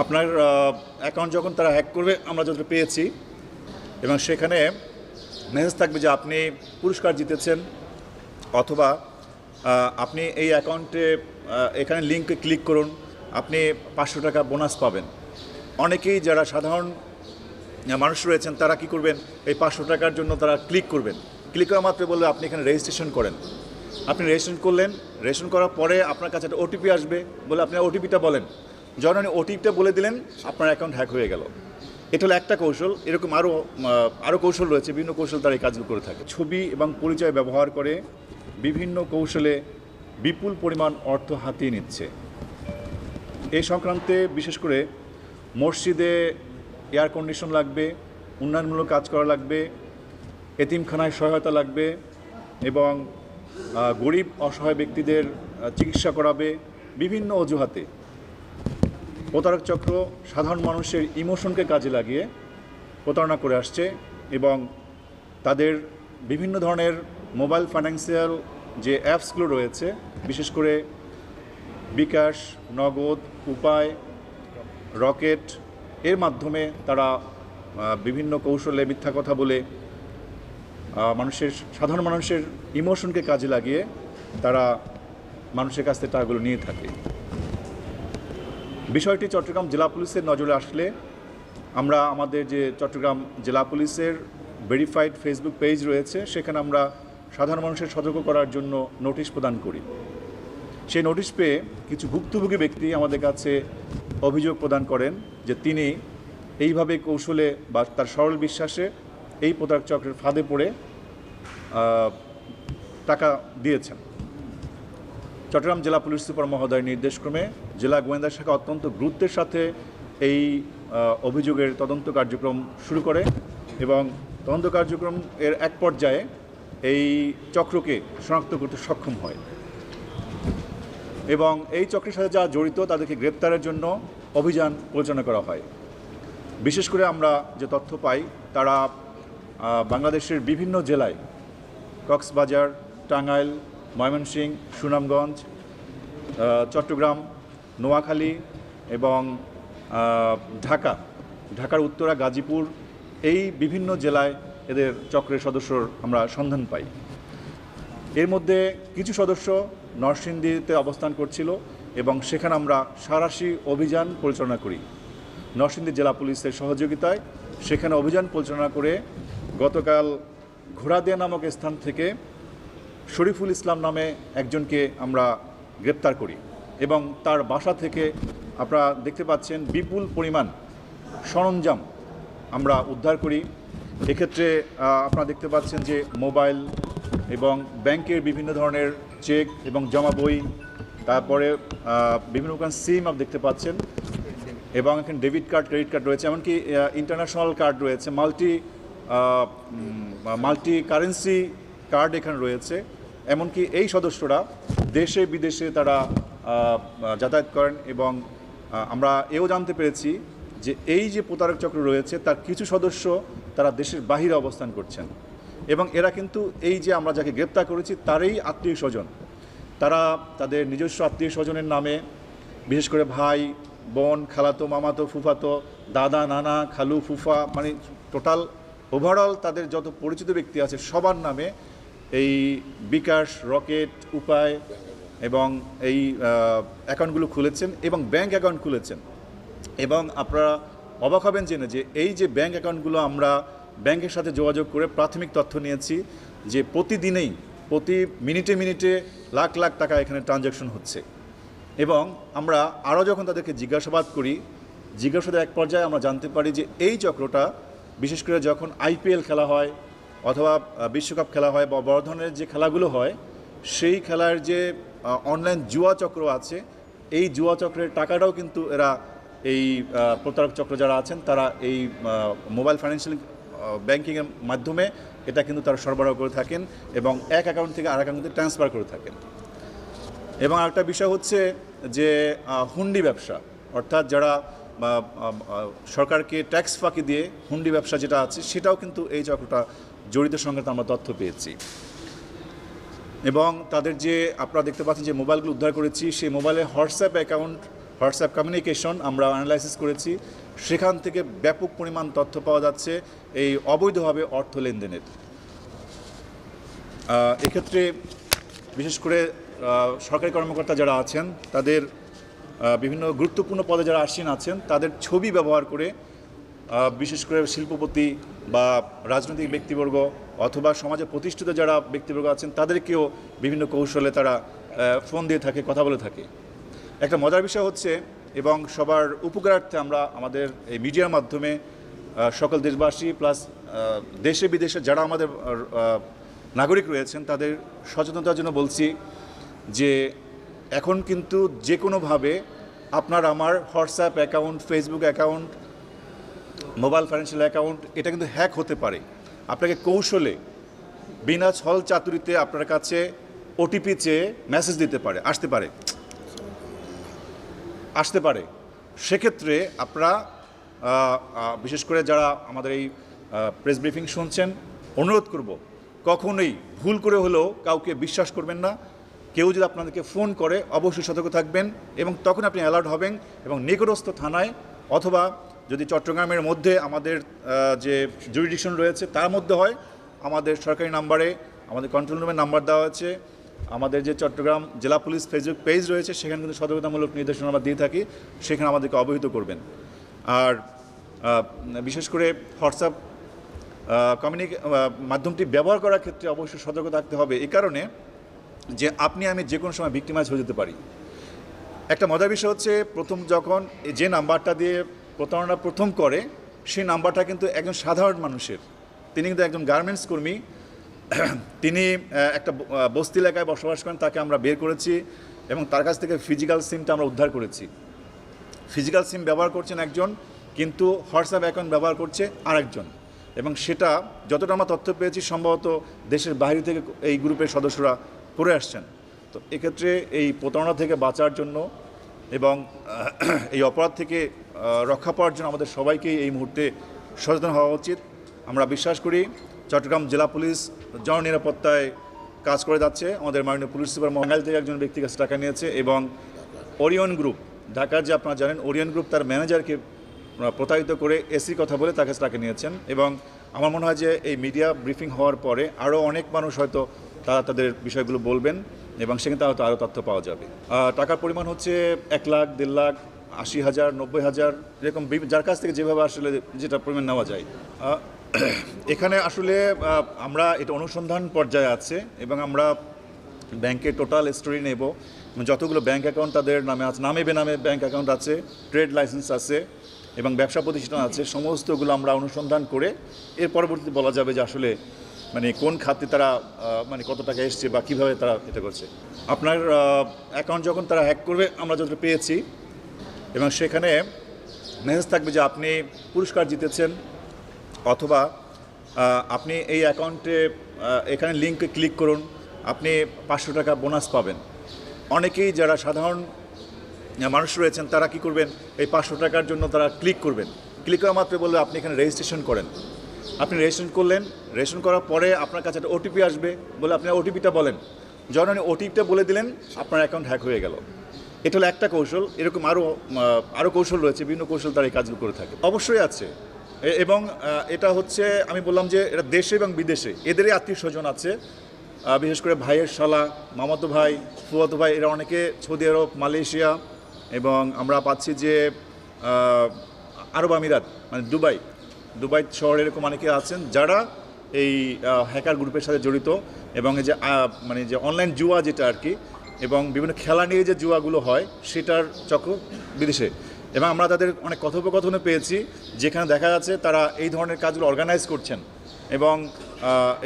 আপনার অ্যাকাউন্ট যখন তারা হ্যাক করবে, আমরা যতটা পেয়েছি। এবং সেখানে মেসেজ থাকবে যে আপনি পুরস্কার জিতেছেন অথবা আপনি এই অ্যাকাউন্টে এখানে লিঙ্কে ক্লিক করুন, আপনি পাঁচশো টাকা বোনাস পাবেন। অনেকেই যারা সাধারণ মানুষ রয়েছেন, তারা কি করবেন? এই পাঁচশো টাকার জন্য তারা ক্লিক করবেন। ক্লিক করা মাত্র বলবে আপনি এখানে রেজিস্ট্রেশন করেন। আপনি রেজিস্ট্রেশন করলেন রেজিস্ট্রেশন করার পরে আপনার কাছে একটা ওটিপি আসবে বলে আপনি ওটিপিটা বলেন। যখন ওটিপিটা বলে দিলেন, আপনার অ্যাকাউন্ট হ্যাক হয়ে গেল। এটা হলো একটা কৌশল, এরকম আরও আরও কৌশল রয়েছে, বিভিন্ন কৌশল তারা এই কাজগুলো করে থাকে। ছবি এবং পরিচয় ব্যবহার করে বিভিন্ন কৌশলে বিপুল পরিমাণ অর্থ হাতিয়ে নিচ্ছে। এই সংক্রান্তে বিশেষ করে মসজিদে এয়ার কন্ডিশন লাগবে, উন্নয়নমূলক কাজ করা লাগবে, এতিমখানায় সহায়তা লাগবে এবং গরিব অসহায় ব্যক্তিদের চিকিৎসা করাবে, বিভিন্ন অজুহাতে। প্রতারক চক্র সাধারণ মানুষের ইমোশনকে কাজে লাগিয়ে প্রতারণা করে আসছে এবং তাদের বিভিন্ন ধরনের মোবাইল ফাইন্যান্সিয়াল যে অ্যাপসগুলো রয়েছে, বিশেষ করে বিকাশ, নগদ, উপায়, রকেট, এর মাধ্যমে তারা বিভিন্ন কৌশলে মিথ্যা কথা বলে মানুষের, সাধারণ মানুষের ইমোশনকে কাজে লাগিয়ে তারা মানুষের কাছ থেকে টাকাগুলো নিয়ে থাকে। বিষয়টি চট্টগ্রাম জেলা পুলিশের নজরে আসলে আমরা আমাদের যে চট্টগ্রাম জেলা পুলিশের ভেরিফাইড ফেসবুক পেজ রয়েছে, সেখানে আমরা সাধারণ মানুষের সতর্ক করার জন্য নোটিশ প্রদান করি। সেই নোটিশ পেয়ে কিছু ভুক্তভোগী ব্যক্তি আমাদের কাছে অভিযোগ প্রদান করেন যে তিনি এইভাবে কৌশলে বা তার সরল বিশ্বাসে এই প্রতারক চক্রের ফাঁদে পড়ে টাকা দিয়েছেন। চট্টগ্রাম জেলা পুলিশ সুপার মহোদয়ের নির্দেশক্রমে জেলা গোয়েন্দা শাখা অত্যন্ত গুরুত্বের সাথে এই অভিযোগের তদন্ত কার্যক্রম শুরু করে এবং তদন্ত কার্যক্রম এর এক পর্যায়ে এই চক্রকে শনাক্ত করতে সক্ষম হয়। এবং এই চক্রের সাথে যারা জড়িত তাদেরকে গ্রেপ্তারের জন্য অভিযান পরিচালনা করা হয়। বিশেষ করে আমরা যে তথ্য পাই, তারা বাংলাদেশের বিভিন্ন জেলায়, কক্সবাজার, টাঙ্গাইল, ময়মনসিংহ, সুনামগঞ্জ চট্টগ্রাম নোয়াখালী এবং ঢাকা, ঢাকার উত্তরা, গাজীপুর, এই বিভিন্ন জেলায় এদের চক্রের সদস্যর আমরা সন্ধান পাই। এর মধ্যে কিছু সদস্য নরসিংদীতে অবস্থান করছিল এবং সেখানে আমরা সারাশি অভিযান পরিচালনা করি। নরসিংদী জেলা পুলিশের সহযোগিতায় সেখানে অভিযান পরিচালনা করে গতকাল ঘোড়াদিয়া নামক স্থান থেকে শরীফুল ইসলাম নামে একজনকে আমরা গ্রেপ্তার করি। এবং তার বাসা থেকে আপনারা দেখতে পাচ্ছেন বিপুল পরিমাণ সরঞ্জাম আমরা উদ্ধার করি। এক্ষেত্রে আপনারা দেখতে পাচ্ছেন যে মোবাইল এবং ব্যাংকের বিভিন্ন ধরনের চেক এবং জমা বই, তারপরে বিভিন্ন রকম সিম আপনি দেখতে পাচ্ছেন এবং এখানে ডেবিট কার্ড, ক্রেডিট কার্ড রয়েছে, এমনকি ইন্টারন্যাশনাল কার্ড রয়েছে, মাল্টি মাল্টি কারেন্সি কার্ড এখানে রয়েছে। এমনকি এই সদস্যরা দেশে বিদেশে তারা যাতায়াত করেন এবং আমরা এও জানতে পেরেছি যে এই যে প্রতারক চক্র রয়েছে, তার কিছু সদস্য তারা দেশের বাহিরে অবস্থান করছেন। এবং এরা কিন্তু এই যে আমরা যাকে গ্রেপ্তার করেছি, তারই আত্মীয় স্বজন। তারা তাদের নিজস্ব আত্মীয় স্বজনের নামে, বিশেষ করে ভাই, বোন, খালাতো, মামাতো, ফুফাতো, দাদা, নানা, খালু, ফুফা মানে টোটাল ওভারঅল তাদের যত পরিচিত ব্যক্তি আছে, সবার নামে এই বিকাশ, রকেট, উপায় এবং এই অ্যাকাউন্টগুলো খুলেছেন এবং ব্যাংক অ্যাকাউন্ট খুলেছেন। এবং আপনারা অবাক হবেন জেনে যে এই যে ব্যাংক অ্যাকাউন্টগুলো আমরা ব্যাংকের সাথে যোগাযোগ করে প্রাথমিক তথ্য নিয়েছি যে প্রতিদিনেই, প্রতি মিনিটে মিনিটে লাখ লাখ টাকা এখানে ট্রানজ্যাকশন হচ্ছে। এবং আমরা আরও যখন তাদেরকে জিজ্ঞাসাবাদ করি, জিজ্ঞাসাবাদের এক পর্যায়ে আমরা জানতে পারি যে এই চক্রটা, বিশেষ করে যখন আইপিএল খেলা হয় অথবা বিশ্বকাপ খেলা হয় বা বড় ধরনের যে খেলাগুলো হয়, সেই খেলার যে অনলাইন জুয়া চক্র আছে। এই জুয়া চক্রের টাকাটাও কিন্তু এরা এই প্রতারক চক্র যারা আছেন, তারা এই মোবাইল ফাইন্যান্সিয়াল ব্যাংকিংয়ের মাধ্যমে এটা কিন্তু তারা সরবরাহ করে থাকেন এবং এক অ্যাকাউন্ট থেকে আর অ্যাকাউন্টে ট্রান্সফার করে থাকেন। এবং আরেকটা বিষয় হচ্ছে যে হুন্ডি ব্যবসা, অর্থাৎ যারা সরকারকে ট্যাক্স ফাঁকি দিয়ে হুন্ডি ব্যবসা যেটা আছে, সেটাও কিন্তু এই চক্রটা জড়িত সঙ্গে আমরা তথ্য পেয়েছি। এবং তাদের যে, আপনারা দেখতে পাচ্ছেন যে মোবাইলগুলো উদ্ধার করেছি, সেই মোবাইলে হোয়াটসঅ্যাপ অ্যাকাউন্ট, হোয়াটসঅ্যাপ কমিউনিকেশন আমরা অ্যানালাইসিস করেছি। সেখান থেকে ব্যাপক পরিমাণ তথ্য পাওয়া যাচ্ছে এই অবৈধভাবে অর্থ লেনদেনের। এক্ষেত্রে বিশেষ করে সরকারি কর্মকর্তা যারা আছেন, তাদের বিভিন্ন গুরুত্বপূর্ণ পদে যারা আসীন আছেন, তাদের ছবি ব্যবহার করে বিশেষ করে শিল্পপতি বা রাজনৈতিক ব্যক্তিবর্গ অথবা সমাজে প্রতিষ্ঠিত যারা ব্যক্তিবর্গ আছেন, তাদেরকেও বিভিন্ন কৌশলে তারা ফোন দিয়ে থাকে, কথা বলে থাকে। একটা মজার বিষয় হচ্ছে, এবং সবার উপকারার্থে আমরা আমাদের এই মিডিয়ার মাধ্যমে সকল দেশবাসী প্লাস দেশে বিদেশে যারা আমাদের নাগরিক রয়েছেন, তাদের সচেতনতার জন্য বলছি যে, এখন কিন্তু যে কোনোভাবে আপনার আমার WhatsApp account, Facebook account mobile financial account এটা কিন্তু হ্যাক হতে পারে। আপনাকে কৌশলে বিনা ছল চাতুরিতে আপনার কাছে ওটিপি চেয়ে মেসেজ দিতে পারে, আসতে পারে। আসতে পারে। সেক্ষেত্রে আপনারা বিশেষ করে যারা আমাদের এই প্রেস ব্রিফিং শুনছেন, অনুরোধ করব, কখনোই ভুল করে হলেও কাউকে বিশ্বাস করবেন না। কেউ যদি আপনাদেরকে ফোন করে, অবশ্যই সতর্ক থাকবেন এবং তখন আপনি অ্যালার্ট হবেন এবং নিকটস্থ থানায় অথবা যদি চট্টগ্রামের মধ্যে আমাদের যে জুরিডিকশন রয়েছে, তার মধ্যে হয়, আমাদের সরকারি নাম্বারে, আমাদের কন্ট্রোল রুমের নাম্বার দেওয়া আছে, আমাদের যে চট্টগ্রাম জেলা পুলিশ ফেসবুক পেজ রয়েছে, সেখানে কিন্তু সতর্কতামূলক নির্দেশনা আমরা দিয়ে থাকি, সেখানে আমাদেরকে অবহিত করবেন। আর বিশেষ করে হোয়াটসঅ্যাপ কমিউনিক মাধ্যমটি ব্যবহার করার ক্ষেত্রে অবশ্যই সতর্ক থাকতে হবে। এই কারণে যে আপনি, আমি যে কোনো সময় ভিক্টিমাইজ হয়ে যেতে পারি। একটা মজার বিষয় হচ্ছে, প্রথম যখন যে নাম্বারটা দিয়ে প্রতারণা প্রথম করে, সেই নাম্বারটা কিন্তু একজন সাধারণ মানুষের। তিনি কিন্তু একজন গার্মেন্টস কর্মী। তিনি একটা বস্তি এলাকায় বসবাস করেন, তাকে আমরা বের করেছি এবং তার কাছ থেকে ফিজিক্যাল সিমটা আমরা উদ্ধার করেছি। ফিজিক্যাল সিম ব্যবহার করছেন একজন, কিন্তু হোয়াটসঅ্যাপ অ্যাকাউন্ট ব্যবহার করছে আরেকজন। এবং সেটা, যতটা আমরা তথ্য পেয়েছি, সম্ভবত দেশের বাইরে থেকে এই গ্রুপের সদস্যরা করে আসছেন। তো এক্ষেত্রে এই প্রতারণা থেকে বাঁচার জন্য এবং এই অপরাধ থেকে রক্ষা পাওয়ার জন্য আমাদের সবাইকেই এই মুহূর্তে সচেতন হওয়া উচিত। আমরা বিশ্বাস করি চট্টগ্রাম জেলা পুলিশ জননিরাপত্তায় কাজ করে যাচ্ছে। আমাদের মাননীয় পুলিশ সুপার মহাঙ্গাল থেকে একজন ব্যক্তি কাছে টাকা নিয়েছে এবং ওরিয়ন গ্রুপ, ঢাকার যে আপনারা জানেন, ওরিয়ন গ্রুপ তার ম্যানেজারকে প্রতারিত করে এসি কথা বলে তার কাছে টাকা নিয়েছেন এবং আমার মনে হয় যে এই মিডিয়া ব্রিফিং হওয়ার পরে আরও অনেক মানুষ হয়তো তারা তাদের বিষয়গুলো বলবেন এবং সেখানে হয়তো আরও তথ্য পাওয়া যাবে। টাকার পরিমাণ হচ্ছে এক লাখ, দেড় লাখ আশি হাজার, নব্বই হাজার এরকম যার কাছ থেকে যেভাবে আসলে যেটা পরিমাণ নেওয়া যায়। এখানে আসলে আমরা এটা অনুসন্ধান পর্যায়ে আছে এবং আমরা ব্যাংকের টোটাল স্টোরি নেব। যতগুলো ব্যাংক অ্যাকাউন্ট তাদের নামে আছে, নামে বেনামে ব্যাংক অ্যাকাউন্ট আছে, ট্রেড লাইসেন্স আছে এবং ব্যবসা প্রতিষ্ঠান আছে, সমস্তগুলো আমরা অনুসন্ধান করে এর পরবর্তীতে বলা যাবে যে আসলে মানে কোন খাতে তারা মানে কত টাকা এসছে বা কীভাবে তারা এটা করছে। আপনার অ্যাকাউন্ট যখন তারা হ্যাক করবে, আমরা যতটা পেয়েছি এবং সেখানে মেসেজ থাকবে যে আপনি পুরস্কার জিতেছেন অথবা আপনি এই অ্যাকাউন্টে এখানে লিঙ্কে ক্লিক করুন, আপনি পাঁচশো টাকা বোনাস পাবেন। অনেকেই যারা সাধারণ মানুষ রয়েছেন, তারা কি করবেন? এই পাঁচশো টাকার জন্য তারা ক্লিক করবেন। ক্লিক করা মাত্র বলবে আপনি এখানে রেজিস্ট্রেশন করেন। আপনি রেজিস্ট্রেশন করলেন, রেজিস্ট্রেশন করার পরে আপনার কাছে একটা ওটিপি আসবে বলে আপনি ওটিপিটা বলেন। যখন আপনি ওটিপিটা বলে দিলেন, আপনার অ্যাকাউন্ট হ্যাক হয়ে গেল। এটা হলো একটা কৌশল, এরকম আরও আরও কৌশল রয়েছে, বিভিন্ন কৌশল তারা এই কাজগুলো করে থাকে। অবশ্যই আছে। এবং এটা হচ্ছে, আমি বললাম যে এটা দেশে এবং বিদেশে, এদেরই আত্মীয় স্বজন আছে। বিশেষ করে ভাইয়ের শালা, মামাতো ভাই, ফুয়াতো ভাই, এরা অনেকে সৌদি আরব, মালয়েশিয়া এবং আমরা পাচ্ছি যে আরব আমিরাত মানে দুবাই। দুবাই শহরে এরকম অনেকে আছেন যারা এই হ্যাকার গ্রুপের সাথে জড়িত এবং এই যে মানে যে অনলাইন জুয়া যেটা আর কি এবং বিভিন্ন খেলা নিয়ে যে জুয়াগুলো হয়, সেটার চক্র বিদেশে। এবং আমরা তাদের অনেক কথোপকথনে পেয়েছি, যেখানে দেখা যাচ্ছে তারা এই ধরনের কাজগুলো অর্গানাইজ করছেন। এবং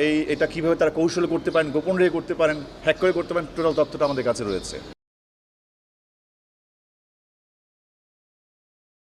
এই, এটা কীভাবে তারা কৌশল করতে পারেন, গোপন রেখে করতে পারেন হ্যাক করে করতে পারেন টোটাল তথ্যটা আমাদের কাছে রয়েছে।